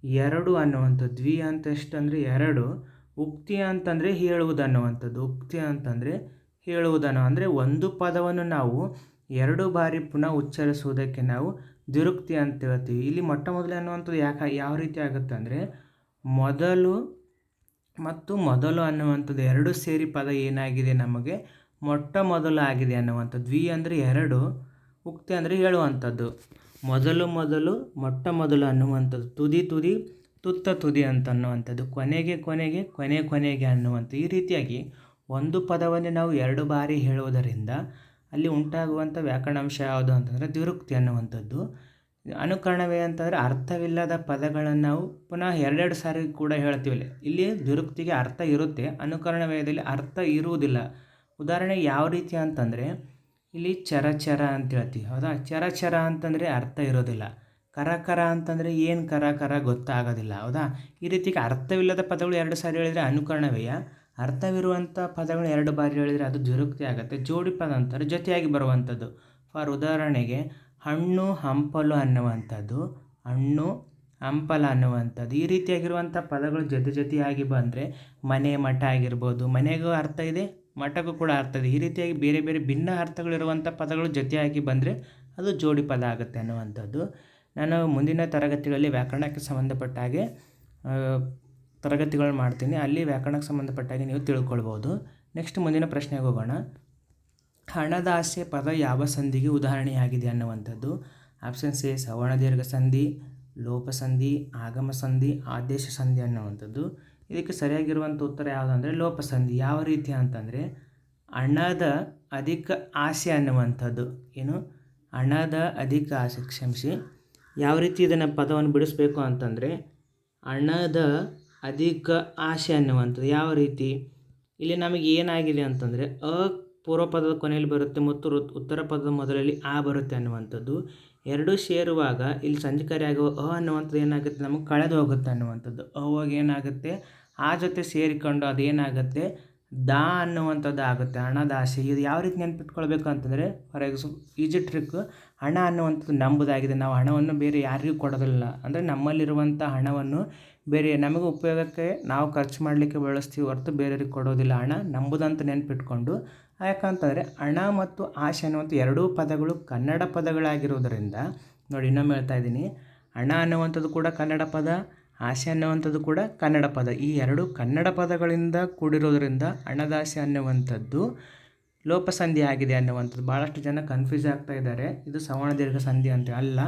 ಎರಡು ಅನ್ನುವಂಥದ್ದು. ದ್ವಿ ಅಂತ ಎಷ್ಟಂದರೆ ಎರಡು. ಉಕ್ತಿ ಅಂತಂದರೆ ಹೇಳುವುದು ಅನ್ನುವಂಥದ್ದು. ಉಕ್ತಿ ಅಂತಂದರೆ ಹೇಳುವುದನ್ನು ಅಂದರೆ ಒಂದು ಪದವನ್ನು ನಾವು ಎರಡು ಬಾರಿ ಪುನಃ ಉಚ್ಚರಿಸುವುದಕ್ಕೆ ನಾವು ದ್ವಿರುಕ್ತಿ ಅಂತ ಹೇಳ್ತೀವಿ. ಇಲ್ಲಿ ಮೊಟ್ಟ ಮೊದಲು ಅನ್ನುವಂಥದ್ದು ಯಾಕೆ, ಯಾವ ರೀತಿ ಆಗುತ್ತೆ ಅಂದರೆ ಮೊದಲು ಮತ್ತು ಮೊದಲು ಅನ್ನುವಂಥದ್ದು ಎರಡು ಸೇರಿ ಪದ ಏನಾಗಿದೆ ನಮಗೆ? ಮೊಟ್ಟ ಮೊದಲು ಆಗಿದೆ ಅನ್ನುವಂಥದ್ದು. ದ್ವಿ ಅಂದರೆ ಎರಡು, ಉಕ್ತಿ ಅಂದರೆ ಹೇಳುವಂಥದ್ದು. ಮೊದಲು ಮೊದಲು, ಮೊಟ್ಟ ಮೊದಲು ಅನ್ನುವಂಥದ್ದು. ತುದಿ ತುದಿ, ತುತ್ತ ತುದಿ ಅಂತ ಅನ್ನುವಂಥದ್ದು. ಕೊನೆಗೆ ಕೊನೆಗೆ, ಕೊನೆ ಕೊನೆಗೆ ಅನ್ನುವಂಥ ಈ ರೀತಿಯಾಗಿ ಒಂದು ಪದವನ್ನು ನಾವು ಎರಡು ಬಾರಿ ಹೇಳುವುದರಿಂದ ಅಲ್ಲಿ ಉಂಟಾಗುವಂಥ ವ್ಯಾಕರಣಾಂಶ ಯಾವುದು ಅಂತಂದರೆ ದ್ವಿರುಕ್ತಿ ಅನ್ನುವಂಥದ್ದು. ಅನುಕರಣವೇ ಅಂತಂದರೆ ಅರ್ಥವಿಲ್ಲದ ಪದಗಳನ್ನು ನಾವು ಪುನಃ ಎರಡೆರಡು ಸಾರಿ ಕೂಡ ಹೇಳ್ತೀವಿ ಇಲ್ಲಿ ದ್ವಿರುಕ್ತಿಗೆ ಅರ್ಥ ಇರುತ್ತೆ ಅನುಕರಣವ್ಯಯದಲ್ಲಿ ಅರ್ಥ ಇರುವುದಿಲ್ಲ. ಉದಾಹರಣೆ ಯಾವ ರೀತಿ ಅಂತಂದರೆ, ಇಲ್ಲಿ ಚರಚರ ಅಂತ ಹೇಳ್ತೀವಿ. ಹೌದಾ? ಚರಚರ ಅಂತಂದರೆ ಅರ್ಥ ಇರೋದಿಲ್ಲ ಕರಕರ ಕರ ಅಂತಂದರೆ ಏನು ಕರ ಕರ ಗೊತ್ತಾಗೋದಿಲ್ಲ. ಹೌದಾ? ಈ ರೀತಿಗೆ ಅರ್ಥವಿಲ್ಲದ ಪದಗಳು ಎರಡು ಸಾರಿ ಹೇಳಿದರೆ ಅನುಕರಣವ್ಯಯ ಅರ್ಥವಿರುವಂಥ ಪದಗಳು ಎರಡು ಬಾರಿ ಹೇಳಿದರೆ ಅದು ದ್ವಿರುಕ್ತಿ ಆಗುತ್ತೆ. ಜೋಡಿ ಪದ ಅಂತಾರೆ, ಜೊತೆಯಾಗಿ ಬರುವಂಥದ್ದು. ಫಾರ್ ಉದಾಹರಣೆಗೆ, ಹಣ್ಣು, ಹಂಪಲು ಅನ್ನುವಂಥದ್ದು, ಹಣ್ಣು, ಹಂಪಲ ಅನ್ನುವಂಥದ್ದು. ಈ ರೀತಿಯಾಗಿರುವಂಥ ಪದಗಳು ಜೊತೆ ಜೊತೆಯಾಗಿ ಬಂದರೆ ಮನೆ, ಮಠ ಆಗಿರ್ಬೋದು. ಮನೆಗೂ ಅರ್ಥ ಇದೆ, ಮಠಕ್ಕೂ ಕೂಡ ಅರ್ಥ ಇದೆ. ಈ ರೀತಿಯಾಗಿ ಬೇರೆ ಬೇರೆ ಭಿನ್ನ ಅರ್ಥಗಳಿರುವಂಥ ಪದಗಳು ಜೊತೆಯಾಗಿ ಬಂದರೆ ಅದು ಜೋಡಿ ಪದ ಆಗುತ್ತೆ ಅನ್ನುವಂಥದ್ದು. ನಾನು ಮುಂದಿನ ತರಗತಿಗಳಲ್ಲಿ ವ್ಯಾಕರಣಕ್ಕೆ ಸಂಬಂಧಪಟ್ಟ ಹಾಗೆ ತರಗತಿಗಳು ಮಾಡ್ತೀನಿ. ಅಲ್ಲಿ ವ್ಯಾಕರಣಕ್ಕೆ ಸಂಬಂಧಪಟ್ಟಾಗಿ ನೀವು ತಿಳ್ಕೊಳ್ಬೋದು. ನೆಕ್ಸ್ಟ್ ಮುಂದಿನ ಪ್ರಶ್ನೆಗೆ ಹೋಗೋಣ. ಹಣದಾಸೆ ಪದ ಯಾವ ಸಂಧಿಗೆ ಉದಾಹರಣೆಯಾಗಿದೆ ಅನ್ನುವಂಥದ್ದು. ಆಪ್ಷನ್ ಎ ಸವರ್ಣ ದೀರ್ಘ ಸಂಧಿ, ಲೋಪ ಸಂಧಿ, ಆಗಮ ಸಂಧಿ, ಆದೇಶ ಸಂಧಿ ಅನ್ನುವಂಥದ್ದು. ಇದಕ್ಕೆ ಸರಿಯಾಗಿರುವಂಥ ಉತ್ತರ ಯಾವುದಂದರೆ ಲೋಪ ಸಂಧಿ. ಯಾವ ರೀತಿ ಅಂತಂದರೆ ಹಣದ ಅಧಿಕ ಆಸೆ ಅನ್ನುವಂಥದ್ದು. ಏನು? ಹಣದ ಅಧಿಕ ಆಸೆ. ಕ್ಷಮಿಸಿ. ಯಾವ ರೀತಿ ಇದನ್ನು ಪದವನ್ನು ಬಿಡಿಸ್ಬೇಕು ಅಂತಂದರೆ ಹಣದ ಅಧಿಕ ಆಶೆ ಅನ್ನುವಂಥದ್ದು. ಯಾವ ರೀತಿ? ಇಲ್ಲಿ ನಮಗೆ ಏನಾಗಿದೆ ಅಂತಂದರೆ, ಅ ಪೂರ್ವ ಪದದ ಕೊನೆಯಲ್ಲಿ ಬರುತ್ತೆ, ಮತ್ತು ಋತ್ ಉತ್ತರ ಪದದ ಮೊದಲಲ್ಲಿ ಆ ಬರುತ್ತೆ ಅನ್ನುವಂಥದ್ದು. ಎರಡೂ ಸೇರುವಾಗ ಇಲ್ಲಿ ಸಂಧಿಕಾರಿ ಆಗುವ ಅ ಅನ್ನುವಂಥದ್ದು ಏನಾಗುತ್ತೆ? ನಮಗೆ ಕಳೆದು ಹೋಗುತ್ತೆ ಅನ್ನುವಂಥದ್ದು. ಅವಾಗ ಏನಾಗುತ್ತೆ? ಆ ಜೊತೆ ಸೇರಿಕೊಂಡು ಅದೇನಾಗುತ್ತೆ ದಾ ಅನ್ನುವಂಥದ್ದು ಆಗುತ್ತೆ. ಹಣದ ಆಸೆ ಇದು ಯಾವ ರೀತಿ ನೆನ್ಪಿಟ್ಕೊಳ್ಬೇಕು ಅಂತಂದರೆ ಫಾರ್ ಎಕ್ಸ್ ಈಜಿ ಟ್ರಿಕ್ ಹಣ ಅನ್ನುವಂಥದ್ದು ನಂಬುದಾಗಿದೆ. ನಾವು ಹಣವನ್ನು ಬೇರೆ ಯಾರಿಗೂ ಕೊಡೋದಿಲ್ಲ. ಅಂದರೆ ನಮ್ಮಲ್ಲಿರುವಂಥ ಹಣವನ್ನು ಬೇರೆ ನಮಗೆ ಉಪಯೋಗಕ್ಕೆ ನಾವು ಖರ್ಚು ಮಾಡಲಿಕ್ಕೆ ಬಳಸ್ತೀವಿ ಹೊರತು ಬೇರೆಯವ್ರಿಗೆ ಕೊಡೋದಿಲ್ಲ. ಹಣ ನಂಬುದಂತ ನೆನ್ಪಿಟ್ಕೊಂಡು ಯಾಕಂತಂದರೆ ಹಣ ಮತ್ತು ಆಶೆ ಅನ್ನುವಂಥ ಎರಡೂ ಪದಗಳು ಕನ್ನಡ ಪದಗಳಾಗಿರೋದರಿಂದ, ನೋಡಿ ಇನ್ನೊಮ್ಮೆ ಹೇಳ್ತಾ ಇದ್ದೀನಿ. ಹಣ ಅನ್ನುವಂಥದ್ದು ಕೂಡ ಕನ್ನಡ ಪದ, ಆಸೆ ಅನ್ನುವಂಥದ್ದು ಕೂಡ ಕನ್ನಡ ಪದ. ಈ ಎರಡು ಕನ್ನಡ ಪದಗಳಿಂದ ಕೂಡಿರೋದರಿಂದ ಹಣದಾಸೆ ಅನ್ನುವಂಥದ್ದು ಲೋಪಸಂಧಿ ಆಗಿದೆ ಅನ್ನುವಂಥದ್ದು. ಭಾಳಷ್ಟು ಜನ ಕನ್ಫ್ಯೂಸ್ ಆಗ್ತಾ ಇದ್ದಾರೆ. ಇದು ಸವರ್ಣ ದೀರ್ಘ ಸಂಧಿ ಅಂತ ಅಲ್ಲ.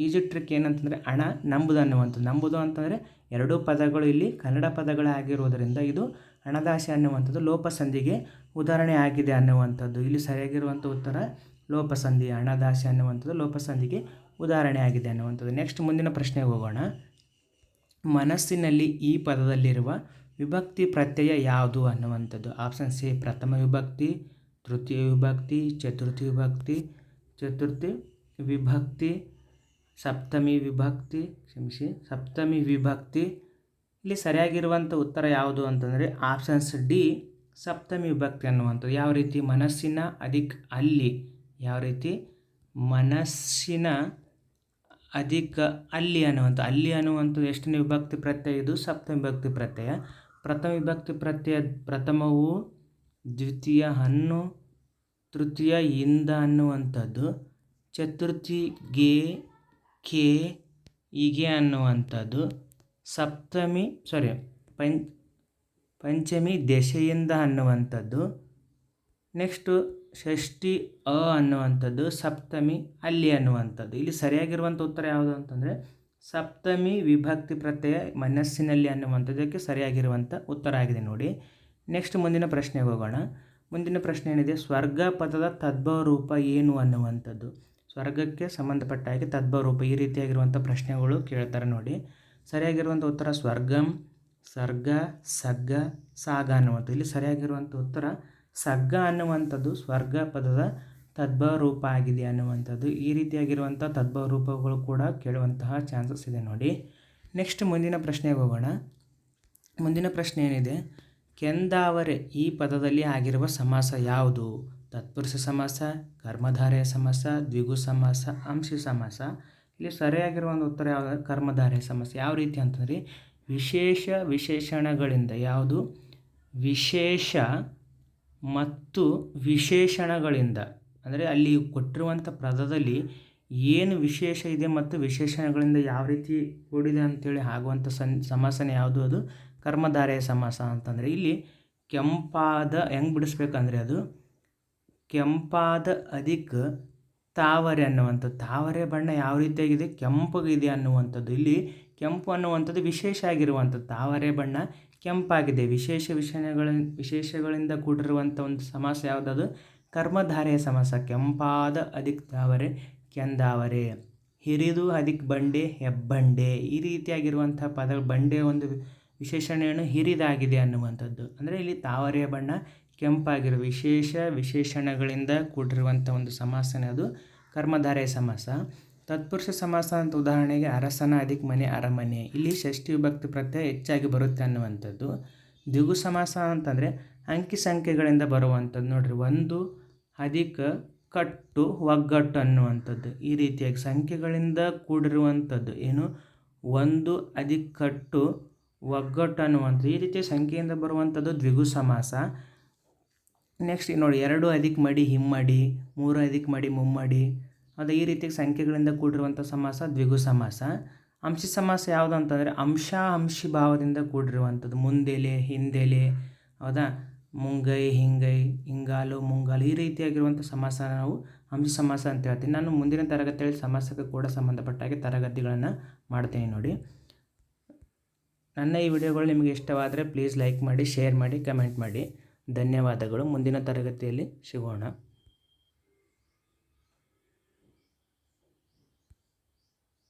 ಈಜಿ ಟ್ರಿಕ್ ಏನಂತಂದರೆ ಹಣ ನಂಬುದು ಅನ್ನುವಂಥದ್ದು. ನಂಬುದು ಅಂತಂದರೆ ಎರಡೂ ಪದಗಳು ಇಲ್ಲಿ ಕನ್ನಡ ಪದಗಳಾಗಿರುವುದರಿಂದ ಇದು ಹಣದಾಸೆ ಅನ್ನುವಂಥದ್ದು, ಲೋಪಸಂಧಿಗೆ ಉದಾಹರಣೆ ಆಗಿದೆ ಅನ್ನುವಂಥದ್ದು. ಇಲ್ಲಿ ಸರಿಯಾಗಿರುವಂಥ ಉತ್ತರ ಲೋಪಸಂಧಿ ಹಣದಾಸೆ ಅನ್ನುವಂಥದ್ದು, ಲೋಪಸಂಧಿಗೆ ಉದಾಹರಣೆ ಆಗಿದೆ ಅನ್ನುವಂಥದ್ದು. ನೆಕ್ಸ್ಟ್ ಮುಂದಿನ ಪ್ರಶ್ನೆಗೆ ಹೋಗೋಣ. ಮನಸ್ಸಿನಲ್ಲಿ ಈ ಪದದಲ್ಲಿರುವ ವಿಭಕ್ತಿ ಪ್ರತ್ಯಯ ಯಾವುದು ಅನ್ನುವಂಥದ್ದು. ಆಪ್ಷನ್ ಸಿ ಪ್ರಥಮ ವಿಭಕ್ತಿ, ತೃತೀಯ ವಿಭಕ್ತಿ, ಚತುರ್ಥಿ ವಿಭಕ್ತಿ ಚತುರ್ಥಿ ವಿಭಕ್ತಿ ಸಪ್ತಮಿ ವಿಭಕ್ತಿ, ಕ್ಷಮಿಸಿ, ಸಪ್ತಮಿ ವಿಭಕ್ತಿ. ಇಲ್ಲಿ ಸರಿಯಾಗಿರುವಂಥ ಉತ್ತರ ಯಾವುದು ಅಂತಂದರೆ ಆಪ್ಷನ್ಸ್ ಡಿ ಸಪ್ತಮಿ ವಿಭಕ್ತಿ ಅನ್ನುವಂಥದ್ದು. ಯಾವ ರೀತಿ? ಮನಸ್ಸಿನ ಅಧಿಕ ಅಲ್ಲಿ. ಯಾವ ರೀತಿ? ಮನಸ್ಸಿನ ಅಧಿಕ ಅಲ್ಲಿ ಅನ್ನುವಂಥ ಅಲ್ಲಿ ಅನ್ನುವಂಥದ್ದು ಎಷ್ಟನೇ ವಿಭಕ್ತಿ ಪ್ರತ್ಯಯ? ಇದು ಸಪ್ತಮ ವಿಭಕ್ತಿ ಪ್ರತ್ಯಯ. ಪ್ರಥಮ ವಿಭಕ್ತಿ ಪ್ರತ್ಯಯ ಪ್ರಥಮವು ದ್ವಿತೀಯ ಹಣ್ಣು, ತೃತೀಯ ಇಂದ ಅನ್ನುವಂಥದ್ದು. ಚತುರ್ಥಿ ಗೆ ಕೆ ಹೀಗೆ ಅನ್ನುವಂಥದ್ದು. ಸಪ್ತಮಿ ಸಾರಿ ಪಂ ಪಂಚಮಿ ದೆಸೆಯಿಂದ ಅನ್ನುವಂಥದ್ದು. ನೆಕ್ಸ್ಟು ಷಷ್ಠಿ ಅ ಅನ್ನುವಂಥದ್ದು, ಸಪ್ತಮಿ ಅಲ್ಲಿ ಅನ್ನುವಂಥದ್ದು. ಇಲ್ಲಿ ಸರಿಯಾಗಿರುವಂಥ ಉತ್ತರ ಯಾವುದು ಅಂತಂದರೆ, ಸಪ್ತಮಿ ವಿಭಕ್ತಿ ಪ್ರತ್ಯಯ ಮನಸ್ಸಿನಲ್ಲಿ ಅನ್ನುವಂಥದ್ದಕ್ಕೆ ಸರಿಯಾಗಿರುವಂಥ ಉತ್ತರ ಆಗಿದೆ ನೋಡಿ. ನೆಕ್ಸ್ಟ್ ಮುಂದಿನ ಪ್ರಶ್ನೆಗೆ ಹೋಗೋಣ. ಮುಂದಿನ ಪ್ರಶ್ನೆ ಏನಿದೆ? ಸ್ವರ್ಗ ಪದದ ತದ್ಭವ ರೂಪ ಏನು ಅನ್ನುವಂಥದ್ದು? ಸ್ವರ್ಗಕ್ಕೆ ಸಂಬಂಧಪಟ್ಟ ಹಾಗೆ ತದ್ಭವ ರೂಪ ಈ ರೀತಿಯಾಗಿರುವಂಥ ಪ್ರಶ್ನೆಗಳು ಕೇಳ್ತಾರೆ ನೋಡಿ. ಸರಿಯಾಗಿರುವಂಥ ಉತ್ತರ ಸ್ವರ್ಗಂ, ಸರ್ಗ, ಸಗ್ಗ, ಸಾಗ ಅನ್ನುವಂಥದ್ದು. ಇಲ್ಲಿ ಸರಿಯಾಗಿರುವಂಥ ಉತ್ತರ ಸಗ್ಗ ಅನ್ನುವಂಥದ್ದು ಸ್ವರ್ಗ ಪದದ ತದ್ಭವ ರೂಪ ಆಗಿದೆ ಅನ್ನುವಂಥದ್ದು. ಈ ರೀತಿಯಾಗಿರುವಂಥ ತದ್ಭವ ರೂಪಗಳು ಕೂಡ ಕೇಳುವಂತಹ ಚಾನ್ಸಸ್ ಇದೆ ನೋಡಿ. ನೆಕ್ಸ್ಟ್ ಮುಂದಿನ ಪ್ರಶ್ನೆಗೆ ಹೋಗೋಣ. ಮುಂದಿನ ಪ್ರಶ್ನೆ ಏನಿದೆ? ಕೆಂದಾವರೆ ಈ ಪದದಲ್ಲಿ ಆಗಿರುವ ಸಮಾಸ ಯಾವುದು? ತತ್ಪುರುಷ ಸಮಾಸ, ಕರ್ಮಧಾರೆಯ ಸಮಾಸ, ದ್ವಿಗು ಸಮಾಸ, ಅಂಶಿ ಸಮಾಸ. ಇಲ್ಲಿ ಸರಿಯಾಗಿರುವ ಉತ್ತರ ಯಾವ ಕರ್ಮಧಾರೆಯ ಸಮಾಸ. ಯಾವ ರೀತಿ ಅಂತಂದರೆ ವಿಶೇಷ ವಿಶೇಷಣಗಳಿಂದ ಯಾವುದು? ವಿಶೇಷ ಮತ್ತು ವಿಶೇಷಣಗಳಿಂದ. ಅಂದರೆ ಅಲ್ಲಿ ಕೊಟ್ಟಿರುವಂಥ ಪದದಲ್ಲಿ ಏನು ವಿಶೇಷ ಇದೆ ಮತ್ತು ವಿಶೇಷಣಗಳಿಂದ ಯಾವ ರೀತಿ ಕೂಡಿದೆ ಅಂತೇಳಿ ಆಗುವಂಥ ಸನ್, ಸಮಾಸನೆ ಯಾವುದು ಅದು? ಕರ್ಮಧಾರೆಯ ಸಮಾಸ ಅಂತಂದರೆ ಇಲ್ಲಿ ಕೆಂಪಾದ, ಹೆಂಗೆ ಬಿಡಿಸ್ಬೇಕಂದ್ರೆ ಅದು ಕೆಂಪಾದ ಅಧಿಕ ತಾವರೆ ಅನ್ನುವಂಥದ್ದು. ತಾವರೆ ಬಣ್ಣ ಯಾವ ರೀತಿಯಾಗಿದೆ? ಕೆಂಪಗಿದೆ ಅನ್ನುವಂಥದ್ದು. ಇಲ್ಲಿ ಕೆಂಪು ಅನ್ನುವಂಥದ್ದು ವಿಶೇಷ ಆಗಿರುವಂಥದ್ದು. ತಾವರೆ ಬಣ್ಣ ಕೆಂಪಾಗಿದೆ. ವಿಶೇಷ ವಿಷಯಗಳ, ವಿಶೇಷಗಳಿಂದ ಕೂಡಿರುವಂಥ ಒಂದು ಸಮಾಸ ಯಾವುದದು? ಕರ್ಮಧಾರೆಯ ಸಮಾಸ. ಕೆಂಪಾದ ಅಧಿಕ್ ತಾವರೆ, ಕೆಂದಾವರೆ. ಹಿರಿದು ಅಧಿಕ್ ಬಂಡೆ, ಹೆಬ್ಬಂಡೆ. ಈ ರೀತಿಯಾಗಿರುವಂಥ ಪದ ಬಂಡೆ ಒಂದು ವಿಶೇಷಣೆಯನ್ನು ಹಿರಿದಾಗಿದೆ ಅನ್ನುವಂಥದ್ದು. ಅಂದರೆ ಇಲ್ಲಿ ತಾವರೆಯ ಬಣ್ಣ ಕೆಂಪಾಗಿರೋ ವಿಶೇಷ ವಿಶೇಷಣಗಳಿಂದ ಕೂಡಿರುವಂಥ ಒಂದು ಸಮಾಸನೇ ಅದು. ಕರ್ಮಧಾರೆಯ ಸಮಾಸ. ತತ್ಪುರುಷ ಸಮಾಸ ಅಂತ ಉದಾಹರಣೆಗೆ ಅರಸನ ಅಧಿಕ ಮನೆ ಅರಮನೆ. ಇಲ್ಲಿ ಷಷ್ಠಿ ವಿಭಕ್ತಿ ಪ್ರತ್ಯಯ ಹೆಚ್ಚಾಗಿ ಬರುತ್ತೆ ಅನ್ನುವಂಥದ್ದು. ದ್ವಿಗು ಸಮಾಸ ಅಂತಂದರೆ ಅಂಕಿ ಸಂಖ್ಯೆಗಳಿಂದ ಬರುವಂಥದ್ದು. ನೋಡಿರಿ, ಒಂದು ಅಧಿಕ ಕಟ್ಟು ಒಗ್ಗಟ್ಟು ಅನ್ನುವಂಥದ್ದು. ಈ ರೀತಿಯಾಗಿ ಸಂಖ್ಯೆಗಳಿಂದ ಕೂಡಿರುವಂಥದ್ದು. ಏನು? ಒಂದು ಅಧಿಕ ಕಟ್ಟು ಒಗ್ಗಟ್ಟು ಅನ್ನುವಂಥದ್ದು. ಈ ರೀತಿಯ ಸಂಖ್ಯೆಯಿಂದ ಬರುವಂಥದ್ದು ದ್ವಿಗು ಸಮಾಸ. ನೆಕ್ಸ್ಟ್ ನೋಡಿ, ಎರಡು ಅಧಿಕ ಮಡಿ ಹಿಮ್ಮಡಿ ಮೂರು ಅಧಿಕ ಮಡಿ ಮುಮ್ಮಡಿ ಅದು ಈ ರೀತಿ ಸಂಖ್ಯೆಗಳಿಂದ ಕೂಡಿರುವಂಥ ಸಮಾಸ, ದ್ವಿಗು ಸಮಾಸ. ಅಂಶಿ ಸಮಾಸ ಯಾವುದು ಅಂತಂದರೆ, ಅಂಶ ಅಂಶಿ ಭಾವದಿಂದ ಕೂಡಿರುವಂಥದ್ದು. ಮುಂದೆಲೆ, ಹಿಂದೆಲೆ, ಹೌದಾ? ಮುಂಗೈ, ಹಿಂಗೈ, ಹಿಂಗಾಲು, ಮುಂಗಾಲು ಈ ರೀತಿಯಾಗಿರುವಂಥ ಸಮಾಸ ನಾವು ಅಂಶ ಸಮಾಸ ಅಂತ ಹೇಳ್ತೀನಿ ನಾನು ಮುಂದಿನ ತರಗತಿಯಲ್ಲಿ ಸಮಾಸಕ್ಕೆ ಕೂಡ ಸಂಬಂಧಪಟ್ಟ ಹಾಗೆ ತರಗತಿಗಳನ್ನು ಮಾಡ್ತೀನಿ ನೋಡಿ. ನನ್ನ ಈ ವಿಡಿಯೋಗಳು ನಿಮಗೆ ಇಷ್ಟವಾದರೆ ಪ್ಲೀಸ್ ಲೈಕ್ ಮಾಡಿ ಶೇರ್ ಮಾಡಿ ಕಮೆಂಟ್ ಮಾಡಿ. ಧನ್ಯವಾದಗಳು. ಮುಂದಿನ ತರಗತಿಯಲ್ಲಿ ಸಿಗೋಣ.